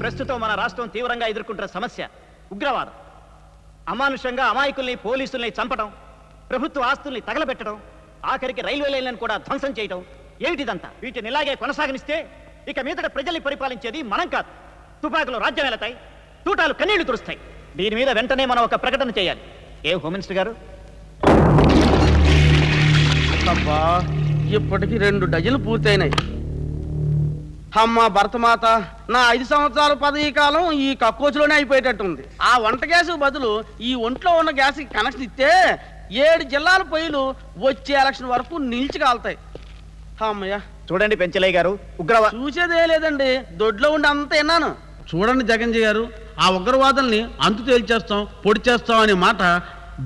ప్రస్తుతం మన రాష్ట్రం తీవ్రంగా ఎదుర్కొంటున్న సమస్య ఉగ్రవాదం. అమానుషంగా అమాయకుల్ని పోలీసుల్ని చంపడం ప్రభుత్వ ఆస్తుల్ని తగలబెట్టడం ఆఖరికి రైల్వే లైన్లను కూడా ధ్వంసం చేయడం ఏమిటిదంతా? వీటిని ఇలాగే కొనసాగనిస్తే ఇక మీదట ప్రజల్ని పరిపాలించేది మనం కాదు. తుపాకులు రాజ్యం వెళతాయి తూటాలు కన్నీళ్ళు తురుస్తాయి దీని మీద వెంటనే మనం ఒక ప్రకటన చేయాలి. ఏ హోమ్ గారు? అబ్బా ఇప్పటికి రెండు డజన్లు పూర్తయినాయి. అమ్మ భరతమాత నా ఐదు సంవత్సరాల పదవీ కాలం ఈ కక్కోచులోనే అయిపోయేటట్టుంది. ఆ వంట గ్యాస్ బదులు ఈ ఒంట్లో ఉన్న గ్యాస్కి కనెక్షన్ ఇస్తే ఏడు జిల్లాల పొయ్యిలు వచ్చే ఎలక్షన్ వరకు నిలిచి కాలుతాయి. అమ్మయ్య. చూడండి పెంచలయ్య గారు ఉగ్రవా చూసేదే లేదండి దొడ్లో ఉండి అంత విన్నాను చూడండి జగన్ గారు ఆ ఉగ్రవాదుల్ని అంతు తేల్చేస్తాం పొడి చేస్తాం అనే మాట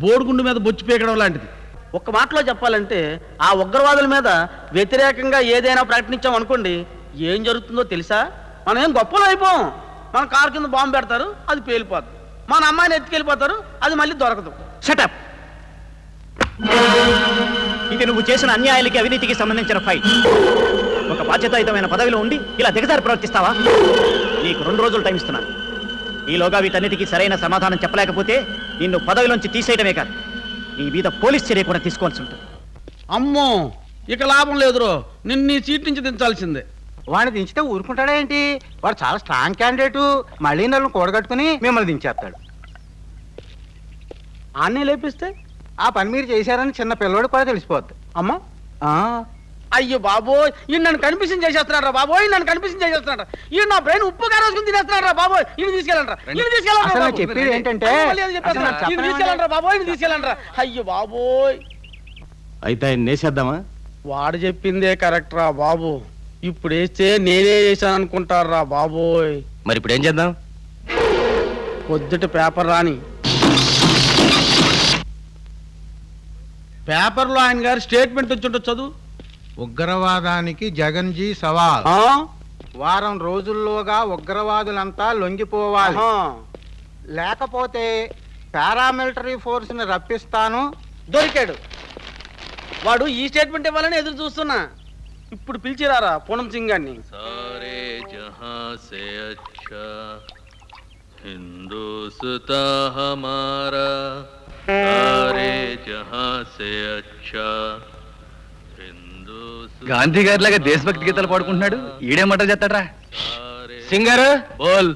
బోడిగుండు మీద బొచ్చి పీకడం లాంటిది. ఒక్క మాటలో చెప్పాలంటే ఆ ఉగ్రవాదుల మీద వ్యతిరేకంగా ఏదైనా ప్రకటించాం అనుకోండి ఏం జరుగుతుందో తెలుసా? మనం ఏం గొప్పలు అయిపోం. మన కారు కింద బాంబు పెడతారు అది పేలిపోద్ది. మన అమ్మాయిని ఎత్తుకెళ్ళిపోతారు అది మళ్ళీ దొరకదు. షటప్ ఇది నువ్వు చేసిన అన్యాయాలకి అవినీతికి సంబంధించిన ఫైట్ ఒక బాధ్యతాయుతమైన పదవిలో ఉండి ఇలా దిగజారి ప్రవర్తిస్తావా? నీకు రెండు రోజులు టైం ఇస్తున్నాను. ఈలోగా వీటన్నిటికీ సరైన సమాధానం చెప్పలేకపోతే నిన్ను పదవిలోంచి తీసేయడమే కాదు. నీ మీద పోలీస్ చర్య కూడా తీసుకోవాల్సి ఉంటుంది. అమ్మో! ఇక లాభం లేదురో. నిన్ను నీ సీట్ నుంచి దించాల్సిందే. వాడిని దించితే ఊరుకుంటాడా ఏంటి? వాడు చాలా స్ట్రాంగ్ క్యాండిడేట్ మళ్ళీ నన్ను కూడగట్టుకుని మిమ్మల్ని దించేస్తాడు. ఆన్నే లేపిస్తే? ఆ పని మీరు చేశారని చిన్న పిల్లవాడు కూడా తెలిసిపోద్ది. అమ్మా. ఆ, అయ్యో బాబోయ్! ఈయన నన్ను కన్ఫ్యూజన్ చేసేస్తున్నారా బాబోయ్! నన్ను కన్ఫ్యూజన్ చేసేస్తున్నారా ఈయన నా బ్రెయిన్ ఉప్పు కారోసుకుని తినేస్తున్నారా బాబోయ్! ఈయన తీసుకెళ్ళండి ఈయన తీసుకెళ్ళండి చెప్పేది ఏంటంటే- ఈయన తీసుకెళ్ళండి బాబోయ్! ఈయన తీసుకెళ్ళండి అయ్యో బాబోయ్! అయితే ఆయన నేసేద్దామా? వాడు చెప్పిందే కరెక్ట్ రా బాబు. ఇప్పుడు వేస్తే నేనే చేశాను అనుకుంటారా బాబోయ్. మరి ఇప్పుడు ఏం చేద్దాం? పొద్దుట పేపర్ రాని. పేపర్లో ఆయన గారి స్టేట్మెంట్ వచ్చి చదువు. ఉగ్రవాదానికి జగన్ జీ సవాల్. ఆ? వారం రోజుల్లోగా ఉగ్రవాదులంతా లొంగిపోవాలి. ఆహా. లేకపోతే పారామిలిటరీ ఫోర్స్ని రప్పిస్తాను. దొరికాడు. వాడు ఈ స్టేట్మెంట్ ఇవ్వాలని ఎదురు చూస్తున్నా. ఇప్పుడు పిలిచిరారా పూనం సింగ్ గారిని సారే జహా సే అచ్చా. హిందూస్తా హమారా సారే జహాసే అచ్చా. గాంధీ గారి లాగా దేశభక్తి గీతాలు పాడుకుంటున్నాడు ఈడే మటర్ చేస్తాడ్రా సింగర్ బోల్.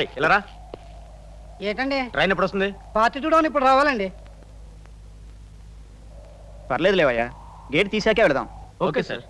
ఇలారా? ఏంటండి? ట్రైన్ ఎప్పుడు వస్తుంది? పార్టీ చూడని ఇప్పుడు రావాలండి. పర్లేదు లేవయ్యా. గేట్ తీసాకే వెళదాం. Okay sir.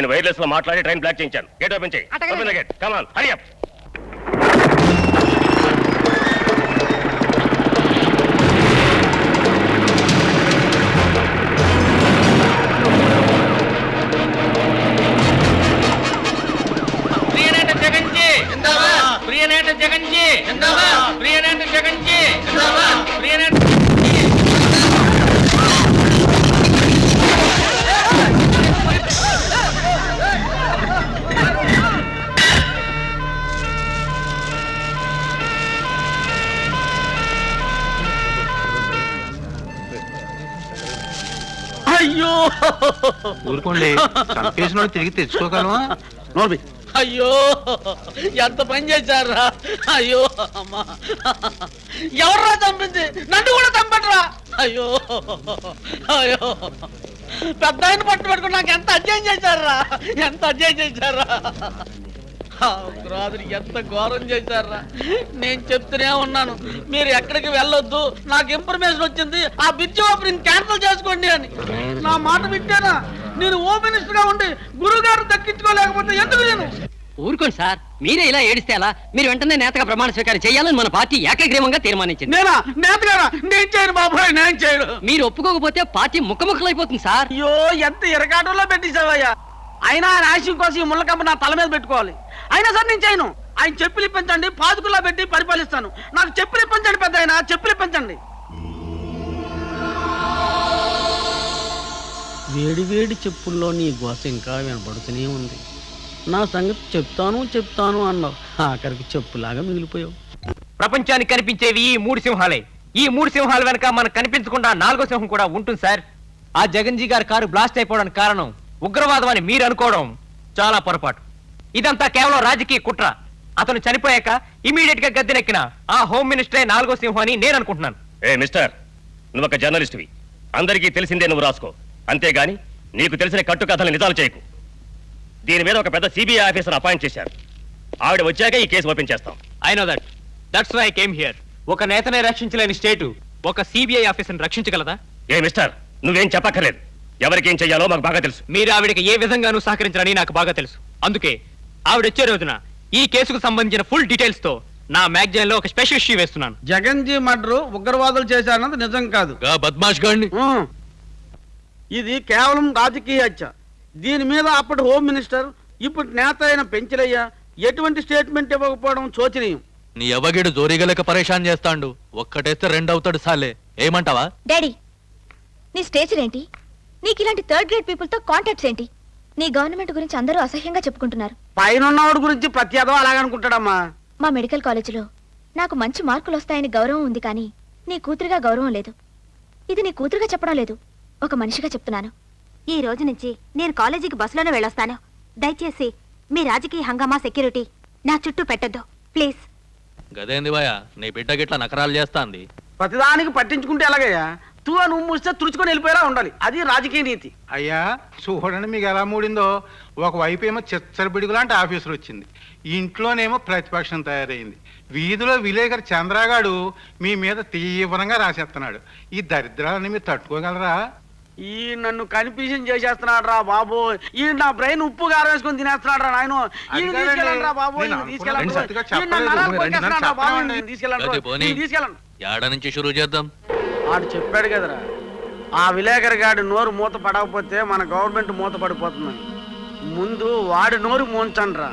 నేను వైర్లెస్లో మాట్లాడి ట్రైన్ బ్లాక్ చేయించాను. గేట్ ఓపెన్ చేయి. Open the gate come on Hari up ప్రియనేట Jaganji! ప్రియనేట జగన్జీ! ప్రియనేట జగన్జీ! ఊరుకోండి. చంపేసిన తిరిగి తెచ్చుకోగలమా? నోర్బి అయ్యో ఎంత పని చేశారా? అయ్యో అమ్మా. ఎవర్రా చంపింది? నన్ను కూడా చంపట్రా. అయ్యో అయ్యో. పెద్ద ఆయన పట్టు పెట్టుకుని నాకు ఎంత అన్యాయం చేశారా? ఎంత అన్యాయం చేశారా? రాదురు ఎంత ఘోరం చేశారా? నేను చెప్తూనే ఉన్నాను మీరు ఎక్కడికి వెళ్ళొద్దు నాకు ఇన్ఫర్మేషన్ వచ్చింది ఆ బ్రిడ్జ్ ఓపెనింగ్ క్యాన్సిల్ చేసుకోండి అని. నా మాట వింటేనా? నేను హోమ్ మినిస్టర్గా ఉండి గురువు గారు దక్కించుకోలేకపోతే ఎందుకు నేను? ఊరుకోండి సార్ మీరే ఇలా ఏడిస్తే ఎలా? మీరు వెంటనే నేతగా ప్రమాణ స్వీకారం చేయాలని మన పార్టీ ఏకగ్రీవంగా తీర్మానించింది. నేనా? నేతగారా నేను చేయను బాబాయ్ నేను చేయను. మీరు ఒప్పుకోకపోతే పార్టీ ముక్కముక్కలైపోతుంది సార్. అయ్యో ఎంత ఇరకాటంలో పెట్టేశావయ్యా? అయినా ఆయన ఆశయం కోసం ఈ ముళ్ళకంప నా తల మీద పెట్టుకోవాలి. అయినా సరే నేను చేయను. ఆయన చెప్పులు ఇప్పించండి పాదుకుల్లో పెట్టి పరిపాలిస్తాను. నాకు చెప్పులు ఇప్పించండి పెద్ద ఆయన చెప్పులు ఇప్పించండి. వేడి వేడి చెప్పుల్లో నీ గోస ఇంకా వినపడుతూనే ఉంది. నా సంగతి చెప్తాను చెప్తాను అన్నావు. ఆఖరికి చెప్పులాగా మిగిలిపోయావు. ప్రపంచానికి కనిపించేవి ఈ మూడు సింహాలే. ఈ మూడు సింహాల వెనక మనకు కనిపించకుండా నాలుగో సింహం కూడా ఉంటుంది సార్. ఆ జగన్జీ గారి కారు బ్లాస్ట్ అయిపోవడానికి కారణం ఉగ్రవాదం అని మీరు అనుకోవడం చాలా పొరపాటు. ఇదంతా కేవలం రాజకీయ కుట్ర. అతను చనిపోయాక ఇమీడియట్గా గద్దెనెక్కిన ఆ హోమ్ మినిస్టరే నాలుగో సింహం అని నేను అనుకుంటున్నాను. ఏ మిస్టర్ నువ్వు ఒక జర్నలిస్ట్వి. అందరికీ తెలిసిందే నువ్వు రాసుకో. అంతేగాని నీకు తెలిసిన కట్టుకథలు నిజాలు చేయకు. దీని మీద ఒక పెద్ద సిబిఐ ఆఫీసర్ అపాయింట్ చేశారు. ఆవిడ వచ్చాక ఈ కేసు ఓపెన్ చేస్తాం. I know that that's why came here ఒక నేతనే రక్షించలేని స్టేటు ఒక సిబిఐ ఆఫీసర్ని రక్షించగలదా? ఏ మిస్టర్ నువ్వేం చెప్పక్కర్లేదు. ఎవరికేం చెయ్యాలో మాకు బాగా తెలుసు. మీరు ఆవిడకి ఏ విధంగానూ సహకరించారని నాకు బాగా తెలుసు. అందుకే ఆవిడ వచ్చే రోజున ఈ కేసుకు సంబంధించిన ఫుల్ డీటెయిల్స్తో నా మ్యాగజైన్లో ఒక స్పెషల్ ఇష్యూ వేస్తున్నాను. జగన్జీ మర్డరు ఉగ్రవాదులు చేశారన్నది నిజం కాదు. బద్మాష్ గాడిని. ఇది కేవలం రాజకీయ హత్య. దీని మీద అప్పటి హోమ్ మినిస్టర్ ఇప్పుడు నేత అయిన పెంచలయ్య ఎటువంటి స్టేట్మెంట్ ఇవ్వకపోవడం శోచనీయం. నీ ఎవగిడు జోరిగలక పరేషాన్ చేస్తాండు. ఒక్కటేస్తే రెండు అవుతాడు సాలే. ఏమంటావా? డాడీ నీ స్టేచర్ ఏంటి? నీకు ఇలాంటి థర్డ్ గ్రేడ్ పీపుల్తో కాంటాక్ట్స్ ఏంటి? నీ గవర్నమెంట్ గురించి అందరూ అసహ్యంగా చెప్పుకుంటున్నారు. పైన ఉన్నవాడి గురించి ప్రత్యేకం అలాగనుకుంటాడమ్మా. మా మెడికల్ కాలేజీలో నాకు మంచి మార్కులు వస్తాయని గౌరవం ఉంది కానీ నీ కూతురుగా గౌరవం లేదు. ఇది నీ కూతురుగా చెప్పడం లేదు. ఒక మనిషిగా చెప్తున్నాను. ఈ రోజు నుంచి నేను కాలేజీకి బస్సులోనే వెళ్ళొస్తాను. దయచేసి మీ రాజకీయ హంగామా సెక్యూరిటీ నా చుట్టూ పెట్టొద్దు. ప్లీజ్. గదేంది భయ నీ బిడ్డ గిట్ల నకరాలు చేస్తాంది. ప్రతిదానికి పట్టించుకుంటే ఎలాగయ్యా? తూ అని ముస్తే తుడుచుకొని వెళ్ళిపోయేలా ఉండాలి. అది రాజకీయ నీతి. అయ్యా చూడండి మీకు ఎలా మూడిందో. ఒకవైపు ఏమో చిచ్చరబిడుగు లాంటి ఆఫీసర్ వచ్చింది. ఇంట్లోనేమో ప్రతిపక్షం తయారైంది. వీధిలో విలేకరు చంద్రగాడు మీ మీద తీవ్రంగా రాసేస్తున్నాడు. ఈ దరిద్రాలని మీరు తట్టుకోగలరా? ఈ నన్ను కన్ఫ్యూజన్ చేసేస్తున్నాడు రా బాబు. ఈ నా బ్రెయిన్ ఉప్పు కారం వేసుకొని తినేస్తున్నాడు రా నాయన ఈయన తీసుకెళ్ళండి. రా బాబు, తీసుకెళ్ళండి. ఈయన తీసుకెళ్ళండి. యాడ నుంచి షురూ చేద్దాం? ఆడు చెప్పాడు కదరా ఆ విలేకరి గాడి నోరు మూత పడకపోతే మన గవర్నమెంట్ మూత పడిపోతుంది ముందు వాడి నోరు మూంచండి రా